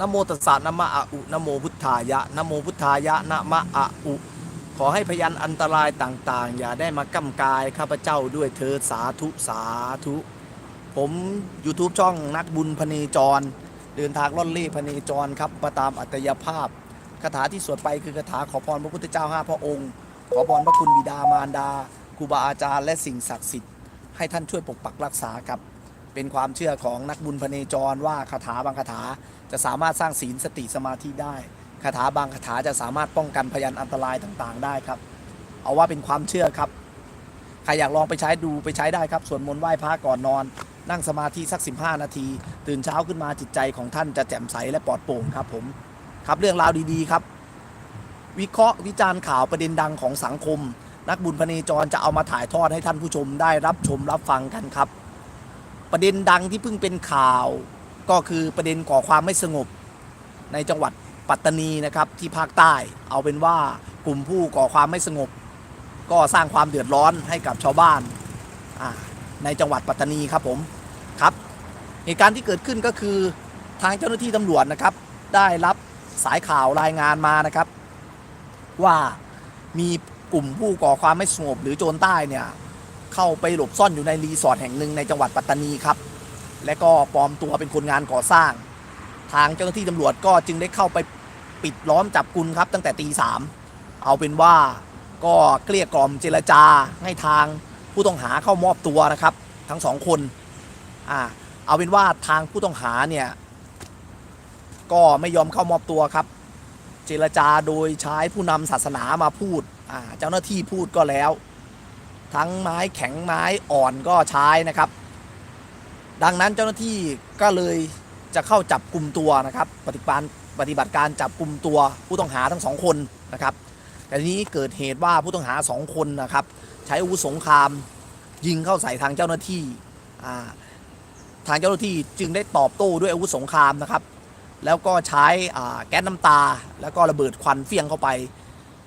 นโมตัสสะนะมะอะอุนโมพุทธายะนโมพุทธายะนะมะอะอุ ขอให้พยันอันตรายต่างๆ อย่าได้มากำกายข้าพเจ้าด้วยเธอสาธุสาธุ ผม YouTube ช่องนักบุญพเนจร เดินทางล่อนเล่พเนจรครับมาตามอัตยภาพคาถาที่สวดไปคือคาถาขอพรพระพุทธเจ้าห้าพระองค์ ขอพรพระคุณบิดามารดาครูบาอาจารย์และสิ่งศักดิ์สิทธิ์ให้ท่านช่วยปกปักรักษาครับ เป็นความเชื่อของนักบุญพเนจรว่าคาถาบางคาถาจะสามารถสร้างศีลสติสมาธิได้คาถาบางคาถาจะสามารถป้องกันพยันอันตรายต่างๆ ได้ครับ เอาว่าเป็นความเชื่อครับใครอยากลองไปใช้ดูไปใช้ได้ครับสวดมนต์ไหว้พระก่อนนอน นั่งสมาธิสัก 15 นาที ตื่นเช้าขึ้นมาจิตใจของท่านจะแจ่มใสและปลอดโปร่งครับผมครับเรื่องราวดีๆครับ วิเคราะห์วิจารณ์ข่าวประเด็นดังของสังคม นักบุญพเนจรจะเอามาถ่ายทอดให้ท่านผู้ชมได้รับชมรับฟังกันครับ ประเด็นดังที่เพิ่งเป็นข่าว ก็คือประเด็นก่อความไม่สงบในจังหวัดปัตตานีนะครับที่ภาคใต้เอาเป็นว่ากลุ่มผู้ก่อความไม่สงบ ก็สร้างความเดือดร้อนให้กับชาวบ้านในจังหวัดปัตตานีครับผมครับ เหตุการณ์ที่เกิดขึ้นก็คือทางเจ้าหน้าที่ตำรวจนะครับ ได้รับสายข่าวรายงานมานะครับ ว่ามีกลุ่มผู้ก่อความไม่สงบหรือโจรใต้เนี่ย เข้าไปหลบซ่อนอยู่ในรีสอร์ทแห่งหนึ่งในจังหวัดปัตตานีครับ และก็ปลอมตัวเป็นคนงานก่อสร้าง ทางเจ้าหน้าที่ตำรวจก็จึงได้เข้าไปปิดล้อมจับกุมครับ ตั้งแต่ตีสามเอาเป็นว่าก็เกลี้ยกล่อมเจรจาให้ทางผู้ต้องหาเข้ามอบตัวนะครับ ทั้งสองคนอ่าเอาเป็นว่าทางผู้ต้องหาเนี่ยก็ไม่ยอมเข้ามอบตัวครับ เจรจาโดยใช้ผู้นำศาสนามาพูดอ่าเจ้าหน้าที่พูดก็แล้ว ทั้งไม้แข็งไม้อ่อนก็ใช้นะครับ ดังนั้นเจ้าหน้าที่ก็เลยจะเข้าจับกลุ่มตัวนะครับ ปฏิบัติปฏิบัติการจับกลุ่มตัวผู้ต้องหาทั้งสองคนนะครับ แต่ทีนี้เกิดเหตุว่าผู้ต้องหาสองคนนะครับ ใช้อาวุธสงครามยิงเข้าใส่ทางเจ้าหน้าที่ทางเจ้าหน้าที่จึงได้ตอบโต้ด้วยอาวุธสงครามนะครับ แล้วก็ใช้แก๊สน้ำตา แล้วก็ระเบิดควันเฟี้ยงเข้าไป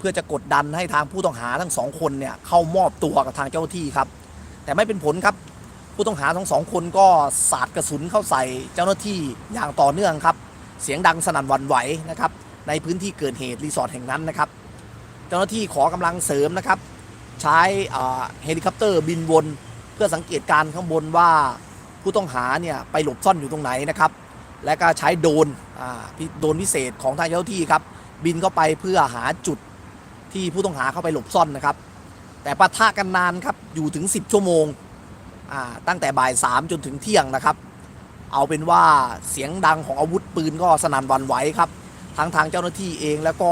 เพื่อจะกดดันให้ทางผู้ต้องหาทั้งสองคนเนี่ยเข้ามอบตัวกับทางเจ้าหน้าที่ครับ แต่ไม่เป็นผลครับ ผู้ต้องหาทั้งสองคนก็สาดกระสุนเข้าใส่เจ้าหน้าที่อย่างต่อเนื่องครับ เสียงดังสนั่นหวั่นไหวนะครับในพื้นที่เกิดเหตุรีสอร์ทแห่งนั้นนะครับ เจ้าหน้าที่ขอกำลังเสริมนะครับ ใช้เฮลิคอปเตอร์บินวน เพื่อสังเกตการณ์ข้างบนว่าผู้ต้องหาเนี่ยไปหลบซ่อนอยู่ตรงไหนนะครับ และก็ใช้โดนโดรนพิเศษของทางเจ้าหน้าที่ครับ บินเข้าไปเพื่อหาจุด ที่ผู้ต้องหาเข้าไปหลบซ่อนนะครับ แต่ปะทะกันนานครับอยู่ถึง 10 ชั่วโมงตั้งแต่บ่ายสามจนถึงเที่ยงนะครับ เอาเป็นว่าเสียงดังของอาวุธปืนก็สนั่นวันไหวครับทั้งทางเจ้าหน้าที่เองแล้วก็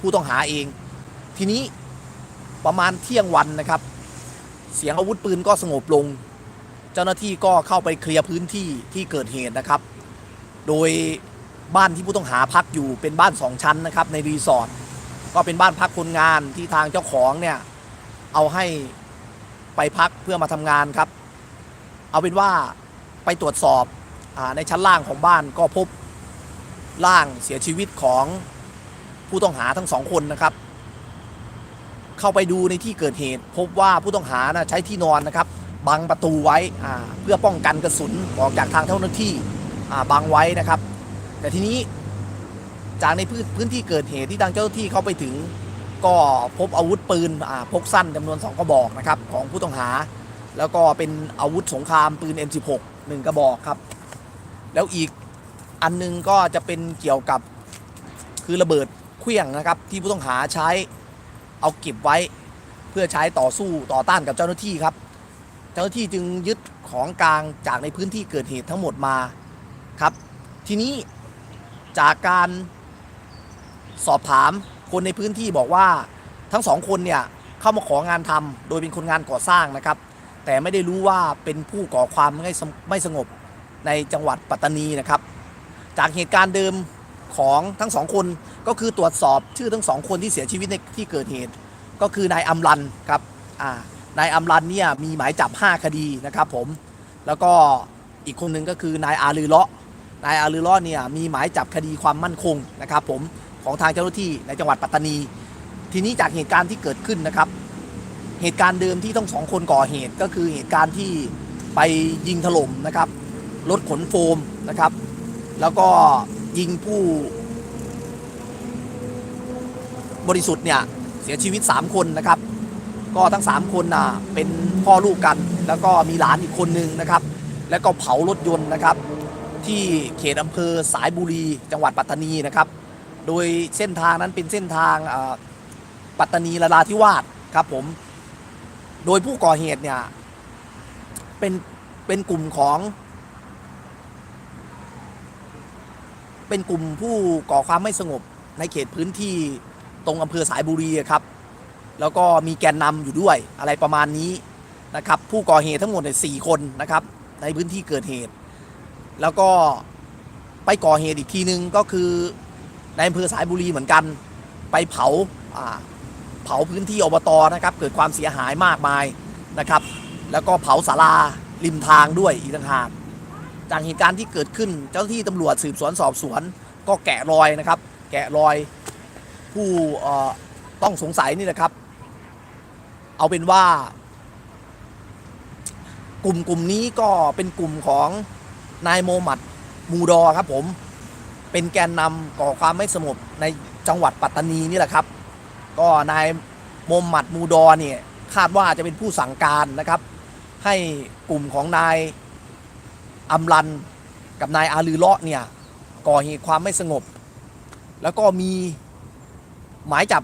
ผู้ต้องหาเอง ทีนี้ประมาณเที่ยงวันนะครับ เสียงอาวุธปืนก็สงบลง เจ้าหน้าที่ก็เข้าไปเคลียร์พื้นที่ที่เกิดเหตุนะครับ โดยบ้านที่ผู้ต้องหาพักอยู่เป็นบ้านสองชั้นนะครับในรีสอร์ท ก็เป็นบ้านพักคนงานที่ทางเจ้าของเนี่ยเอาให้ไปพักเพื่อมาทำงานครับ เอาเป็นว่าไปตรวจสอบอในชั้นล่างของบ้านก็พบร่างเสียชีวิตของผู้ต้องหาทั้งสองคนนะครับ เข้าไปดูในที่เกิดเหตุ พบว่าผู้ต้องหานะใช้ที่นอนนะครับบังประตูไว้เพื่อป้องกันกระสุนออกจากทางเจ้าหน้าที่บังไว้นะครับ แต่ทีนี้ จากในพื้นที่เกิดเหตุที่ทางเจ้าหน้าที่เข้าไปถึง ก็พบอาวุธปืนพกสั้นจำนวน 2 กระบอกนะครับของผู้ต้องหา แล้วก็เป็นอาวุธสงครามปืน M16 หนึ่งกระบอกครับ แล้วอีกอันหนึงก็จะเป็นเกี่ยวกับคือระเบิดเครื่องนะครับที่ผู้ต้องหาใช้เอาเก็บไว้เพื่อใช้ต่อสู้ต่อต้านกับเจ้าหน้าที่ครับ เจ้าหน้าที่จึงยึดของกลางจากในพื้นที่เกิดเหตุทั้งหมดมาครับ ทีนี้จากการ สอบถามคนในพื้นที่บอกว่าทั้งสองคนเนี่ยเข้ามาของานทำโดยเป็นคนงานก่อสร้างนะครับ แต่ไม่ได้รู้ว่าเป็นผู้ก่อความไม่สงไม่สงบในจังหวัดปัตตานีนะครับ จากเหตุการณ์เดิมของทั้งสองคนก็คือตรวจสอบชื่อทั้งสองคนที่เสียชีวิตในที่เกิดเหตุ ก็คือนายอัมรันครับอ่านายอัมรันเนี่ยมีหมายจับ 5 คดีนะครับผมแล้วก็อีกคนหนึ่งก็คือนายอาลือเลาะนายอาลือเลาะเนี่ยมีหมายจับคดีความมั่นคงนะครับผม ของทางเจ้าหน้าที่ในจังหวัดปัตตานี ทีนี้จากเหตุการณ์ที่เกิดขึ้นนะครับ เหตุการณ์เดิมที่ทั้งสองคนก่อเหตุก็คือเหตุการณ์ที่ไปยิงถล่มนะครับรถขนโฟมนะครับ แล้วก็ยิงผู้ บริสุทธิ์เนี่ยเสียชีวิต 3 คนนะครับ ก็ทั้ง 3 คนน่ะเป็นพ่อลูกกัน แล้วก็มีหลานอีกคนนึงนะครับ แล้วก็เผารถยนต์นะครับ ที่เขตอำเภอสายบุรีจังหวัดปัตตานีนะครับ โดยเส้นทางนั้นเป็นเส้นทางปัตตานีนราธิวาสครับผมโดยผู้ก่อเหตุเนี่ยเป็นเป็นกลุ่มของ เป็นกลุ่มผู้ก่อความไม่สงบในเขตพื้นที่ตรงอำเภอสายบุรีครับ แล้วก็มีแกนนำอยู่ด้วยอะไรประมาณนี้นะครับ ผู้ก่อเหตุทั้งหมดเนี่ยสี่คนนะครับ ในพื้นที่เกิดเหตุ แล้วก็ไปก่อเหตุอีกทีนึงก็คือ ในอำเภอสายบุรีเหมือนกัน ไปเผาเผาพื้นที่อบตนะครับ เกิดความเสียหายมากมายนะครับ แล้วก็เผาศาลาริมทางด้วยอีกต่างหากจากเหตุการณ์ที่เกิดขึ้นเจ้าหน้าที่ตำรวจสืบสวนสอบสวน ก็แกะรอยนะครับ แกะรอยผู้ต้องสงสัยนี่นะครับ เอาเป็นว่ากลุ่มกลุ่มนี้ก็เป็นกลุ่มของนายโมหมัดมูดอครับผม เป็นแกนนำก่อความไม่สงบในจังหวัดปัตตานีนี่แหละครับ ก็นายโมหมัดมูดอเนี่ยคาดว่าจะเป็นผู้สั่งการนะครับ ให้กลุ่มของนายอัมรันกับนายอาลือเลาะเนี่ยก่อเหตุความไม่สงบ แล้วก็มีหมายจับ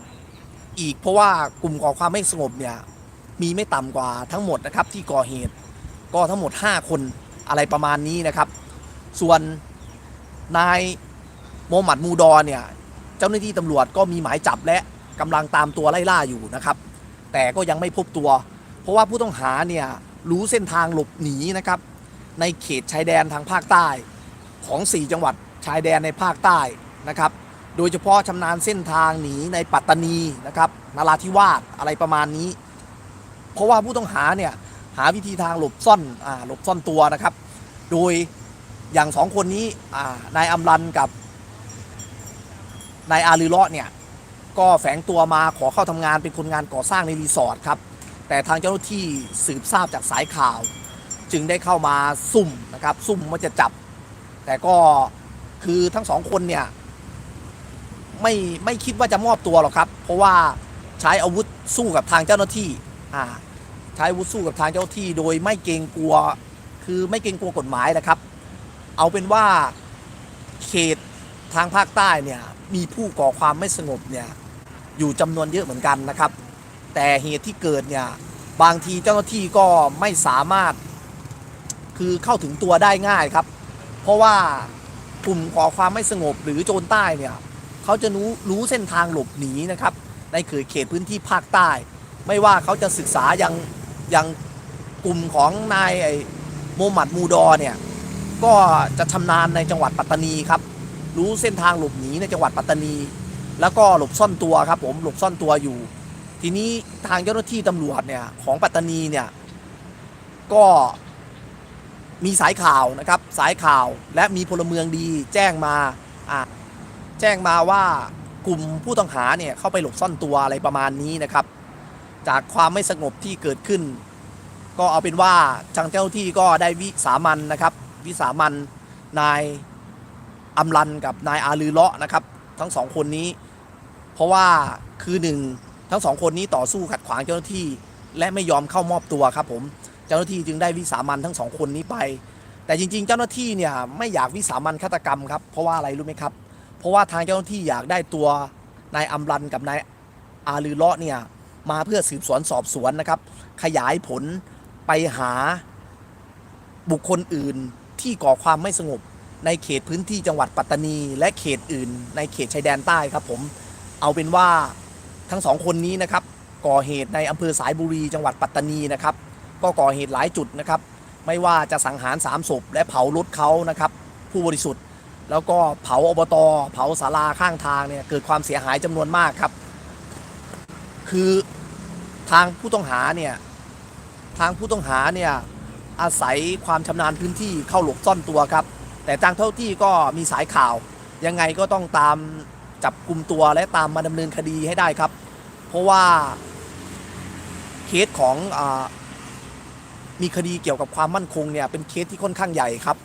อีกเพราะว่ากลุ่มก่อความไม่สงบเนี่ยมีไม่ต่ำกว่าทั้งหมดนะครับที่ก่อเหตุก็ทั้งหมด 5 คนอะไรประมาณนี้นะครับ ส่วนนาย โมหมัดมูดอเนี่ย เจ้าหน้าที่ตำรวจก็มีหมายจับและกำลังตามตัวไล่ล่าอยู่นะครับ แต่ก็ยังไม่พบตัว เพราะว่าผู้ต้องหาเนี่ยรู้เส้นทางหลบหนีนะครับ ในเขตชายแดนทางภาคใต้ของ 4 จังหวัดชายแดนในภาคใต้นะครับ โดยเฉพาะชำนาญเส้นทางหนีในปัตตานีนะครับนาราธิวาสอะไรประมาณนี้ เพราะว่าผู้ต้องหาเนี่ยหาวิธีทางหลบซ่อนอหลบซ่อนตัวนะครับ โดยอย่างสองคนนี้นายอำรันกับ นายอาลือเลาะเนี่ยก็แฝงตัวมาขอเข้าทำงานเป็นคนงานก่อสร้างในรีสอร์ทครับ แต่ทางเจ้าหน้าที่สืบทราบจากสายข่าว จึงได้เข้ามาซุ่มนะครับ ซุ่มว่าจะจับ แต่ก็คือทั้งสองคนเนี่ยไม่ไม่คิดว่าจะมอบตัวหรอกครับ เพราะว่าใช้อาวุธสู้กับทางเจ้าหน้าที่อ่าใช้อาวุธสู้กับทางเจ้าหน้าที่ โดยไม่เกรงกลัว คือไม่เกรงกลัวกฎหมายนะครับ เอาเป็นว่าเขต ทางภาคใต้เนี่ยมีผู้ก่อความไม่สงบเนี่ยอยู่จำนวนเยอะเหมือนกันนะครับ แต่เหตุที่เกิดเนี่ยบางทีเจ้าหน้าที่ก็ไม่สามารถคือเข้าถึงตัวได้ง่ายครับ เพราะว่ากลุ่มก่อความไม่สงบหรือโจรใต้เนี่ยเขาจะรู้รู้เส้นทางหลบหนีนะครับในเขตเขตพื้นที่ภาคใต้ ไม่ว่าเขาจะศึกษายังยังกลุ่มของนายไอ้โมหมัดมูดอเนี่ยก็จะชำนาญในจังหวัดปัตตานีครับ รู้เส้นทางหลบหนีในจังหวัดปัตตานี แล้วก็หลบซ่อนตัวครับผมหลบซ่อนตัวอยู่ ทีนี้ทางเจ้าหน้าที่ตำรวจเนี่ยของปัตตานีเนี่ยก็มีสายข่าวนะครับสายข่าวและมีพลเมืองดีแจ้งมาอะแจ้งมาว่ากลุ่มผู้ต้องหาเนี่ยเข้าไปหลบซ่อนตัวอะไรประมาณนี้นะครับ จากความไม่สงบที่เกิดขึ้น ก็เอาเป็นว่าทางเจ้าหน้าที่ก็ได้วิสามันนะครับ วิสามันนาย อำรันกับนายอาลือเลาะนะครับ ทั้งสองคนนี้ เพราะว่าคือหนึ่งทั้งสองคนนี้ต่อสู้ขัดขวางเจ้าหน้าที่ และไม่ยอมเข้ามอบตัวครับผมเจ้าหน้าที่จึงได้วิสามันทั้งสองคนนี้ไป แต่จริง ๆ เจ้าหน้าที่เนี่ยไม่อยากวิสามันฆาตกรรมครับเพราะว่าอะไรรู้ไหมครับ เพราะว่าทางเจ้าหน้าที่อยากได้ตัวนายอัมรันกับนายอาลือเลาะเนี่ยมาเพื่อสืบสวนสอบสวนนะครับ ขยายผลไปหาบุคคลอื่นที่ก่อความไม่สงบ ในเขตพื้นที่จังหวัดปัตตานี และเขตอื่น ในเขตชายแดนใต้ครับผมเอาเป็นว่าทั้งสองคนนี้นะครับก่อเหตุในอำเภอสายบุรีจังหวัดปัตตานีนะครับก็ก่อเหตุหลายจุดนะครับไม่ว่าจะสังหารสามศพและเผารถเขานะครับผู้บริสุทธิ์ แล้วก็เผาอบต เผาศาลาข้างทางเนี่ยเกิดความเสียหายจำนวนมากครับ คือทางผู้ต้องหาเนี่ยทางผู้ต้องหาเนี่ยอาศัยความชำนาญพื้นที่เข้าหลบซ่อนตัวครับ แต่ทางเท่าที่ก็มีสายข่าว ยังไงก็ต้องตามจับกลุ่มตัวและตามมาดำเนินคดีให้ได้ครับ เพราะว่าเคสของอมีคดีเกี่ยวกับความมั่นคงเนี่ยเป็นเคสที่ค่อนข้างใหญ่ครับ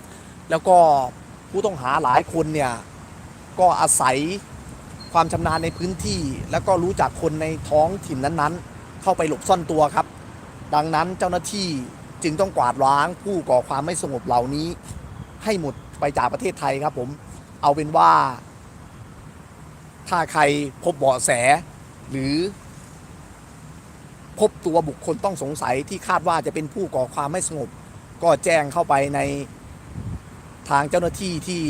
แล้วก็ผู้ต้องหาหลายคนเนี่ยก็อาศัยความชำนาญในพื้นที่ แล้วก็รู้จักคนในท้องถิ่นนั้นๆ เข้าไปหลบซ่อนตัวครับ ดังนั้นเจ้าหน้าที่จึงต้องกวาดล้างผู้ก่อความไม่สงบเหล่านี้ให้หมด ไปจากประเทศไทยครับผมเอาเป็นว่า ถ้าใครพบเบาะแส หรือ พบตัวบุคคลต้องสงสัยที่คาดว่าจะเป็นผู้ก่อความไม่สงบ ก็แจ้งเข้าไปในทางเจ้าหน้าที่ที่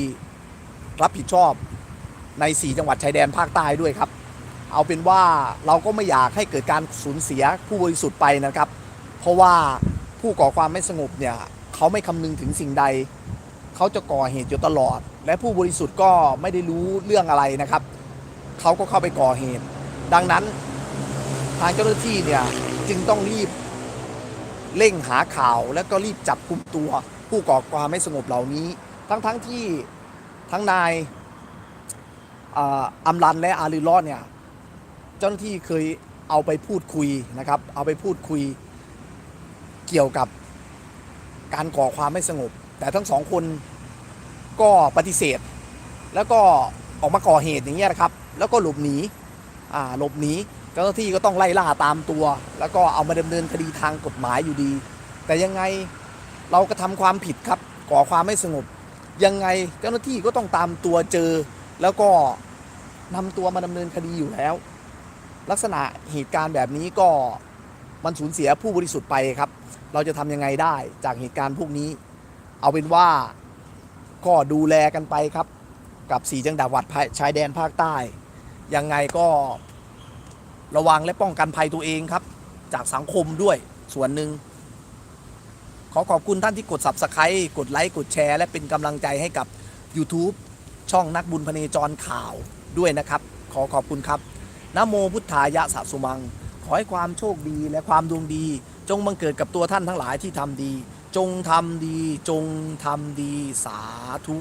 รับผิดชอบใน 4 จังหวัดชายแดนภาคใต้ด้วยครับ เอาเป็นว่าเราก็ไม่อยากให้เกิดการสูญเสียผู้บริสุทธิ์ไปนะครับ เพราะว่าผู้ก่อความไม่สงบเนี่ย เขาไม่คำนึงถึงสิ่งใด เขาจะก่อเหตุอยู่ตลอด และผู้บริสุทธิ์ก็ไม่ได้รู้เรื่องอะไรนะครับ เขาก็เข้าไปก่อเหตุ ดังนั้นทางเจ้าหน้าที่เนี่ยจึงต้องรีบเร่งหาข่าวแล้วก็รีบจับกลุ่มตัว ผู้ก่อความไม่สงบเหล่านี้ ทั้งทั้งที่ทั้งนายอัมรันและอาลีรอดเนี่ยเจ้าหน้าที่เคยเอาไปพูดคุยนะครับ เอาไปพูดคุยเกี่ยวกับการก่อความไม่สงบ แต่ทั้งสองคนก็ปฏิเสธ แล้วก็ออกมาก่อเหตุอย่างเงี้ยนะครับ แล้วก็หลบหนีอ่าหลบหนีเจ้าหน้าที่ก็ต้องไล่ล่าตามตัว แล้วก็เอามาดำเนินคดีทางกฎหมายอยู่ดี แต่ยังไงเราก็ทำความผิดครับ ก่อความไม่สงบ ยังไงเจ้าหน้าที่ก็ต้องตามตัวเจอ แล้วก็นำตัวมาดำเนินคดีอยู่แล้ว ลักษณะเหตุการณ์แบบนี้ก็มันสูญเสียผู้บริสุทธิ์ไปครับ เราจะทำยังไงได้จากเหตุการณ์พวกนี้ เอาเป็นว่าก็ดูแลกันไปครับ กับสีจังหวัดชายแดนภาคใต้ ยังไงก็ระวังและป้องกันภัยตัวเองครับ จากสังคมด้วยส่วนหนึ่งขอขอบคุณท่านที่กด subscribe กดไลค์ กดแชร์ และเป็นกำลังใจให้กับ YouTube ช่องนักบุญพเนจรข่าวด้วยนะครับ ขอขอบคุณครับนโมพุทธายะสะสุมัง ขอให้ความโชคดีและความดวงดี จงบังเกิดกับตัวท่านทั้งหลายที่ทำดี จงทำดี จงทำดีสาธุ